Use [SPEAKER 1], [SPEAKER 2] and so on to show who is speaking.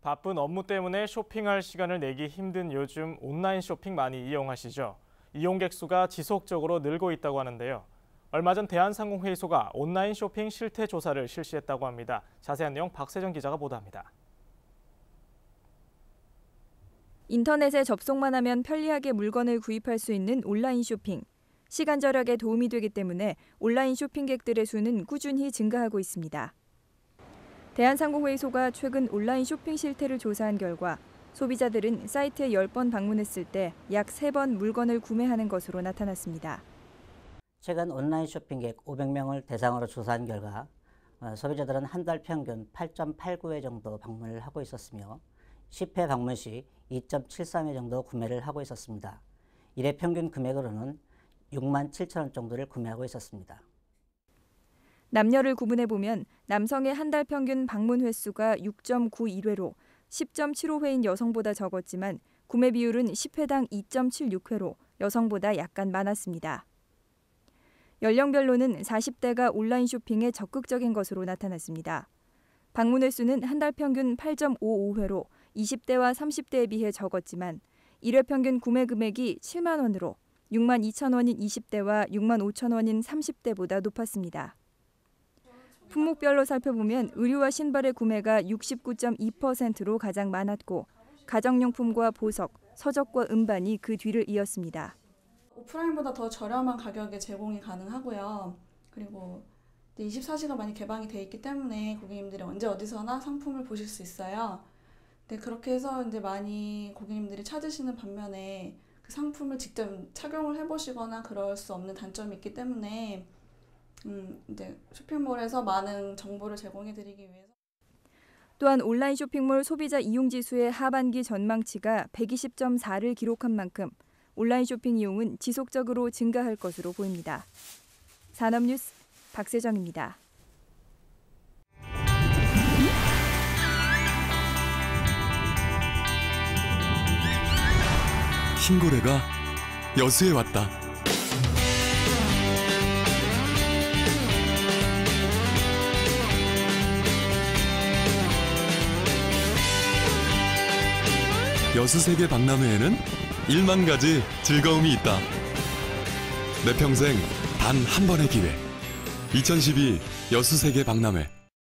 [SPEAKER 1] 바쁜 업무 때문에 쇼핑할 시간을 내기 힘든 요즘 온라인 쇼핑 많이 이용하시죠? 이용객 수가 지속적으로 늘고 있다고 하는데요. 얼마 전 대한상공회의소가 온라인 쇼핑 실태 조사를 실시했다고 합니다. 자세한 내용 박세정 기자가 보도합니다.
[SPEAKER 2] 인터넷에 접속만 하면 편리하게 물건을 구입할 수 있는 온라인 쇼핑. 시간 절약에 도움이 되기 때문에 온라인 쇼핑객들의 수는 꾸준히 증가하고 있습니다. 대한상공회의소가 최근 온라인 쇼핑 실태를 조사한 결과 소비자들은 사이트에 10번 방문했을 때 약 3번 물건을 구매하는 것으로 나타났습니다.
[SPEAKER 3] 최근 온라인 쇼핑객 500명을 대상으로 조사한 결과 어, 소비자들은 한 달 평균 8.89회 정도 방문을 하고 있었으며 10회 방문 시 2.73회 정도 구매를 하고 있었습니다. 1회 평균 금액으로는 6만 7천 원 정도를 구매하고 있었습니다.
[SPEAKER 2] 남녀를 구분해 보면 남성의 한 달 평균 방문 횟수가 6.91회로 10.75회인 여성보다 적었지만 구매 비율은 10회당 2.76회로 여성보다 약간 많았습니다. 연령별로는 40대가 온라인 쇼핑에 적극적인 것으로 나타났습니다. 방문 횟수는 한 달 평균 8.55회로 20대와 30대에 비해 적었지만 1회 평균 구매 금액이 7만 원으로 6만 2천 원인 20대와 6만 5천 원인 30대보다 높았습니다. 품목별로 살펴보면 의류와 신발의 구매가 69.2%로 가장 많았고 가정용품과 보석, 서적과 음반이 그 뒤를 이었습니다.
[SPEAKER 4] 오프라인보다 더 저렴한 가격에 제공이 가능하고요. 그리고 24시간 많이 개방이 돼 있기 때문에 고객님들이 언제 어디서나 상품을 보실 수 있어요. 네, 그렇게 해서 이제 많이 고객님들이 찾으시는 반면에 그 상품을 직접 착용을 해보시거나 그럴 수 없는 단점이 있기 때문에 음, 이제 쇼핑몰에서 많은 정보를 제공해 드리기 위해서
[SPEAKER 2] 또한 온라인 쇼핑몰 소비자 이용 지수의 하반기 전망치가 120.4를 기록한 만큼 온라인 쇼핑 이용은 지속적으로 증가할 것으로 보입니다. 산업뉴스 박세정입니다.
[SPEAKER 5] 흰고래가 여수에 왔다. 여수세계 박람회에는 1만 가지 즐거움이 있다. 내 평생 단 한 번의 기회. 2012 여수세계 박람회.